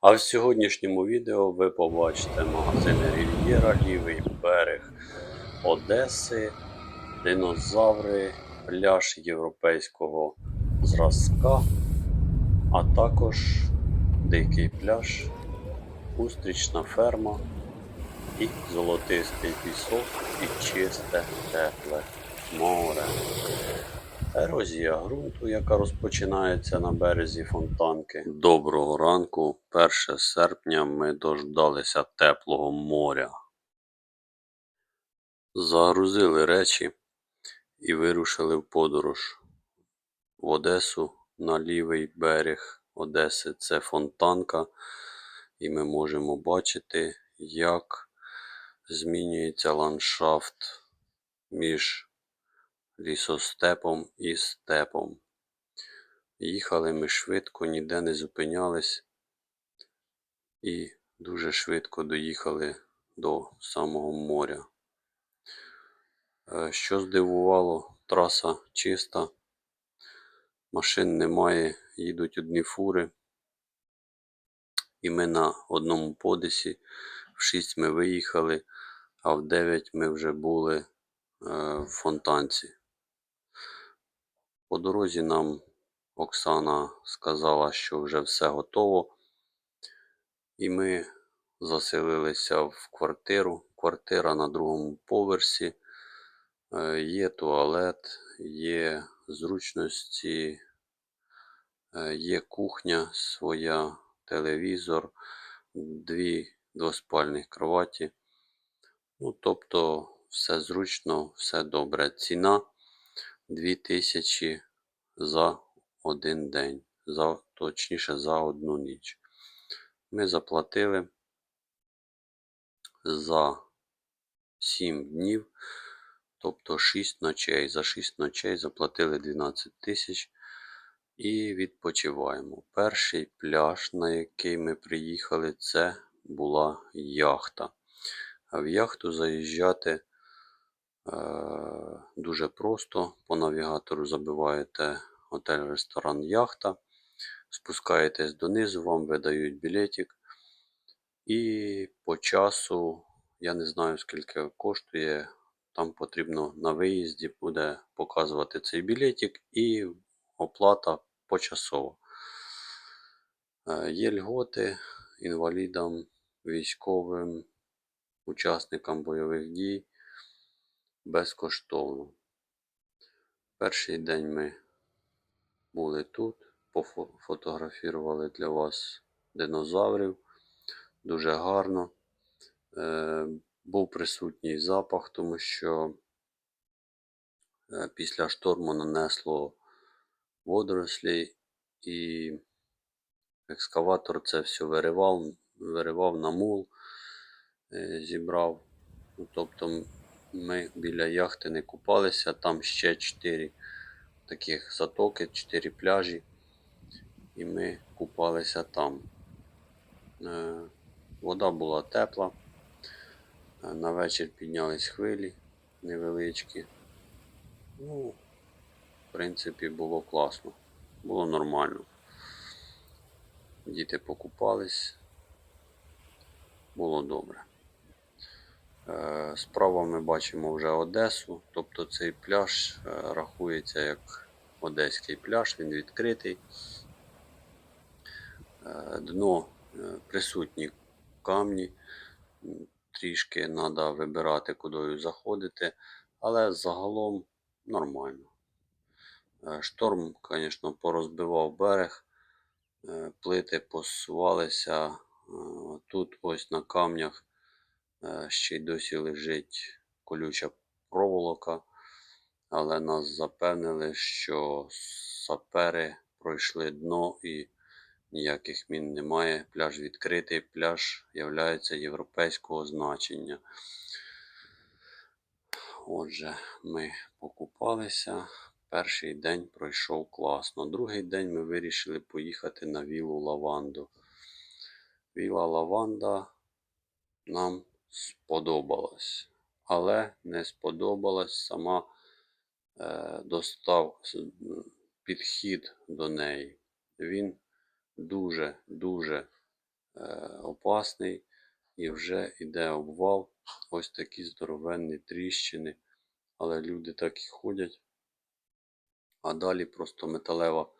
А в сьогоднішньому відео ви побачите магазини Рів'єра, лівий берег Одеси, динозаври, пляж європейського зразка, а також дикий пляж, устрічна ферма і золотистий пісок і чисте тепле море. Ерозія ґрунту, яка розпочинається на березі фонтанки. Доброго ранку, 1 серпня ми дождалися теплого моря. Загрузили речі і вирушили в подорож в Одесу на лівий берег Одеси. Це фонтанка, і ми можемо бачити, як змінюється ландшафт між лісостепом і степом. Їхали ми швидко, ніде не зупинялись і дуже швидко доїхали до самого моря. Е, Що здивувало, траса чиста, машин немає, їдуть одні фури. І ми на одному подисі в 6 ми виїхали, а в 9 ми вже були е, в фонтанці. По дорозі нам Оксана сказала, що вже все готово, і ми заселилися в квартиру. Квартира на другому поверсі. Е, Є туалет, є зручності, е, є кухня своя, телевізор, дві двоспальних кроваті. Ну, тобто, все зручно, все добре. Ціна 2000 за один день, за, точніше за одну ніч. Ми заплатили за 7 днів, тобто 6 ночей. За 6 ночей заплатили 12 тисяч і відпочиваємо. Перший пляж, на який ми приїхали, це була яхта. А в яхту заїжджати дуже просто. По навігатору забиваєте готель, ресторан, яхта. Спускаєтесь донизу, вам видають білетик. І по часу, я не знаю скільки коштує, там потрібно на виїзді буде показувати цей білетик і оплата почасова. Е, Є льготи інвалідам, військовим, учасникам бойових дій безкоштовно. Перший день ми були тут, пофотографували для вас динозаврів. Дуже гарно. Е, був присутній запах, тому що е, після шторму нанесло водорослі і екскаватор це все виривав, виривав на мул, е, зібрав. Ну, тобто ми біля яхти не купалися, там ще 4 таких затоки, 4 пляжі, і ми купалися там. Е, Вода була тепла. Е, На вечір піднялись хвилі невеличкі. Ну, в принципі, було класно. Було нормально. Діти покупались. Було добре. Е, Справа ми бачимо вже Одесу, тобто цей пляж е, рахується як Одеський пляж, він відкритий. Е, Дно присутні камні, трішки треба вибирати, кудою заходити, але загалом нормально. Шторм, звісно, порозбивав берег, плити посувалися. Тут ось на камнях ще й досі лежить колюча проволока, але нас запевнили, що сапери пройшли дно і ніяких мін немає. Пляж відкритий, пляж є європейського значення. Отже, ми покупалися. Перший день пройшов класно. Другий день ми вирішили поїхати на вілу Лаванду. Віла Лаванда нам сподобалась, але не сподобалась сама е, достав підхід до неї. Він дуже-дуже опасний і вже йде обвал. Ось такі здоровенні тріщини. Але люди так і ходять. А далі просто металева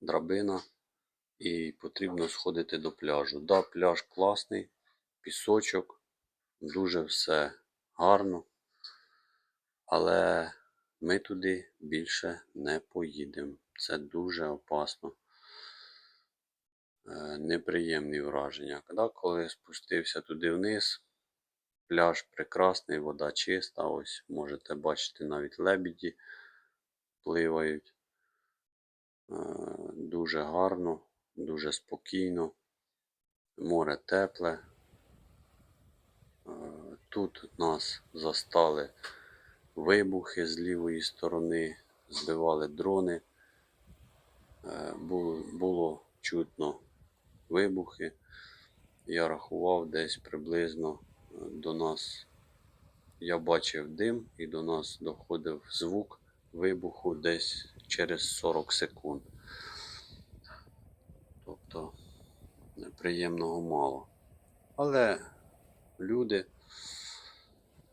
драбина і потрібно сходити до пляжу. Да, пляж класний, пісочок, дуже все гарно. Але ми туди більше не поїдемо. Це дуже опасно. Е, Неприємні враження. Коли, коли спустився туди вниз, пляж прекрасний, вода чиста. Ось можете бачити навіть лебіді пливають. Е, Дуже гарно, дуже спокійно. Море тепле. Е, Тут нас застали вибухи з лівої сторони, збивали дрони. Е, Було, чутно вибухи. Я рахував десь приблизно е, до нас. Я бачив дим і до нас доходив звук вибуху десь через 40 секунд. Тобто неприємного мало. Але люди,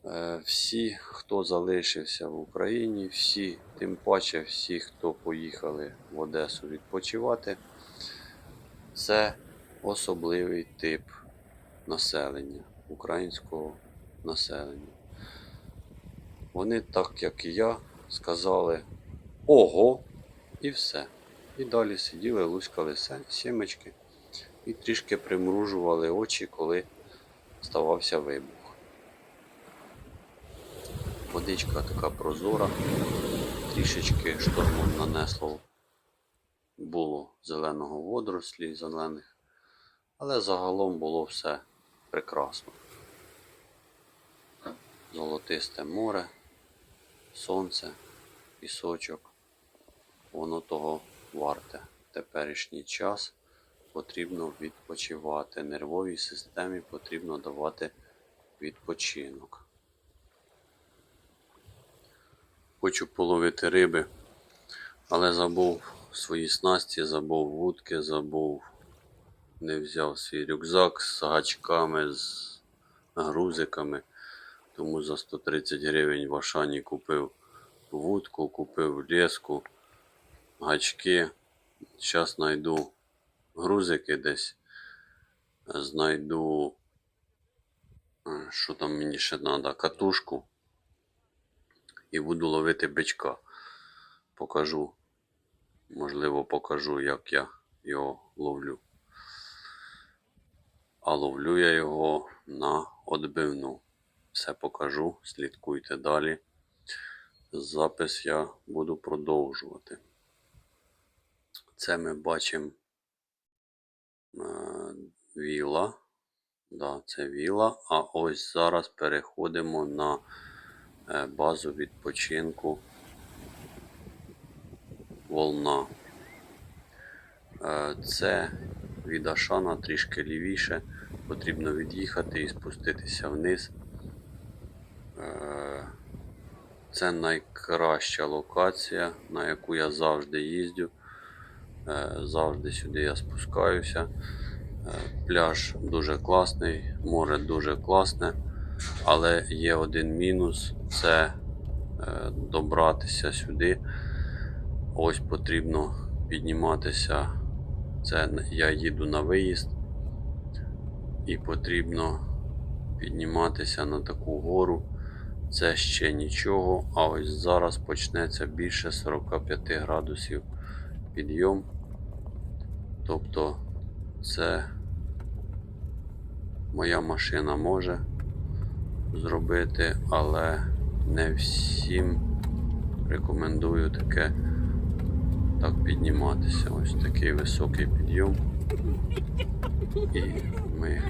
е, всі, хто залишився в Україні, всі, тим паче всі, хто поїхали в Одесу відпочивати, це особливий тип населення, українського населення. Вони, так як і я, сказали ого, і все. І далі сиділи, лускали се- сімечки і трішки примружували очі, коли ставався вибух. Водичка така прозора, трішечки штормом нанесло було зеленого водорослі, зелених, але загалом було все прекрасно. Золотисте море, сонце, пісочок. Воно того варте. Теперішній час потрібно відпочивати. Нервовій системі потрібно давати відпочинок. Хочу половити риби, але забув свої снасті, забув вудки, забув, не взяв свій рюкзак з гачками, з грузиками. Тому за 130 гривень в Ашані купив вудку, купив леску, гачки. Зараз знайду грузики десь. Знайду, е, що там мені ще треба, катушку. І буду ловити бичка. Покажу. Можливо, покажу, як я його ловлю. А ловлю я його на отбивну. Все покажу, слідкуйте далі. Запис я буду продовжувати. Це ми бачимо е, віла. Да, це віла. А ось зараз переходимо на е, базу відпочинку Волна. Е, Це від Ашана трішки лівіше. Потрібно від'їхати і спуститися вниз. Е, Це найкраща локація, на яку я завжди їздю. Е, Завжди сюди я спускаюся. Е, Пляж дуже класний, море дуже класне, але є один мінус це е, добратися сюди. Ось потрібно підніматися. Це я їду на виїзд, і потрібно підніматися на таку гору. Це ще нічого, а ось зараз почнеться більше 45 градусів підйом. Тобто це моя машина може зробити, але не всім рекомендую таке так підніматися. Ось такий високий підйом. І ми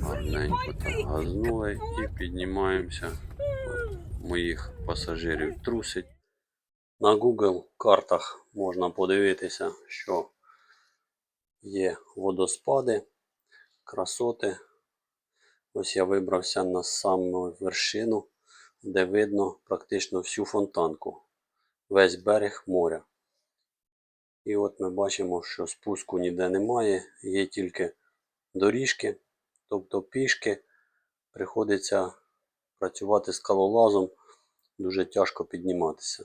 гарненько так газнули і піднімаємося. Моїх пасажирів трусить. На Google картах можна подивитися, що є водоспади, красоти. Ось я вибрався на саму вершину, де видно практично всю фонтанку, весь берег моря. І от ми бачимо, що спуску ніде немає, є тільки доріжки, тобто пішки. Приходиться працювати скалолазом, дуже тяжко підніматися.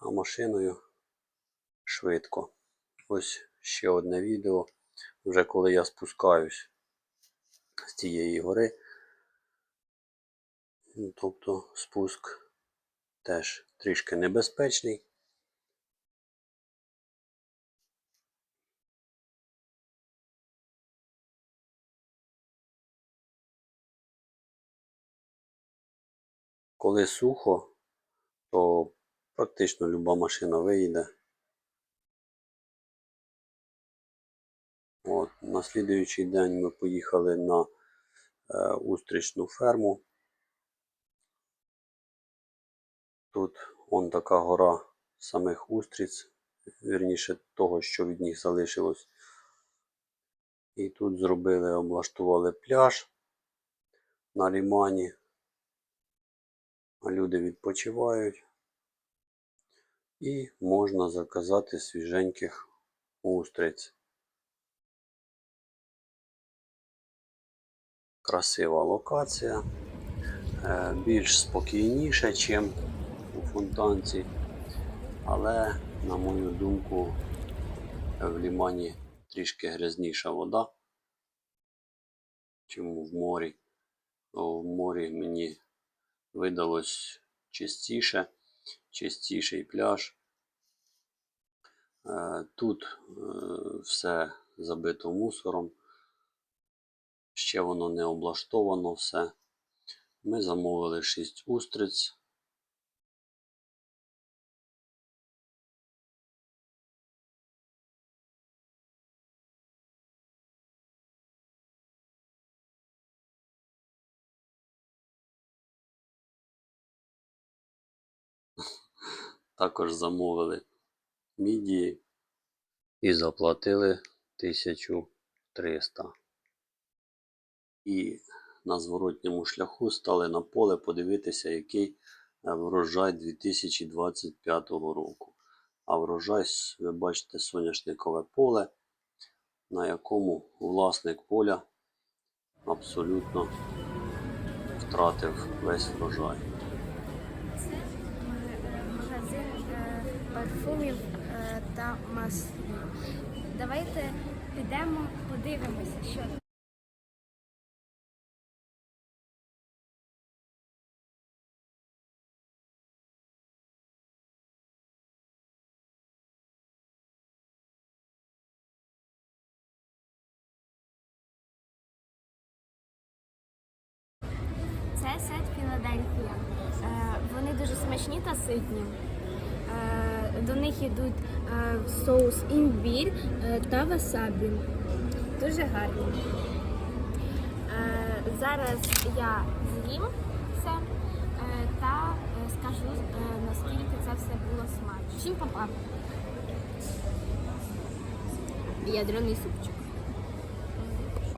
А машиною швидко. Ось ще одне відео, вже коли я спускаюсь з цієї гори. Ну, Тобто спуск теж трішки небезпечний. Коли сухо, то практично люба машина виїде. От, на слідуючий день ми поїхали на е, устрічну ферму. Тут он така гора самих устриць, вірніше того, що від них залишилось. І тут зробили, облаштували пляж на лімані. Люди відпочивають. І можна заказати свіженьких устриць. Красива локація. Е, Більш спокійніше, ніж у фонтанці. Але, на мою думку, в лімані трішки грязніша вода, чим в морі. В морі мені видалось чистіше, чистіший пляж. Е, Тут е, все забито мусором. Ще воно не облаштовано все. Ми замовили 6 устриць. Також замовили мідії і заплатили 1300. І на зворотньому шляху стали на поле подивитися, який е, врожай 2025 року. А врожай, ви бачите, соняшникове поле, на якому власник поля абсолютно втратив весь врожай. Це е, магазин е, парфумів е, та маслів. Давайте підемо, подивимося, що. Це сет Філадельфія. Е, Вони дуже смачні та ситні. До них йдуть е, соус імбір е, та васабі. Дуже гарні. Е, Зараз я з'їм це та скажу, наскільки це все було смачно. Всім па-па. Ядерний супчик.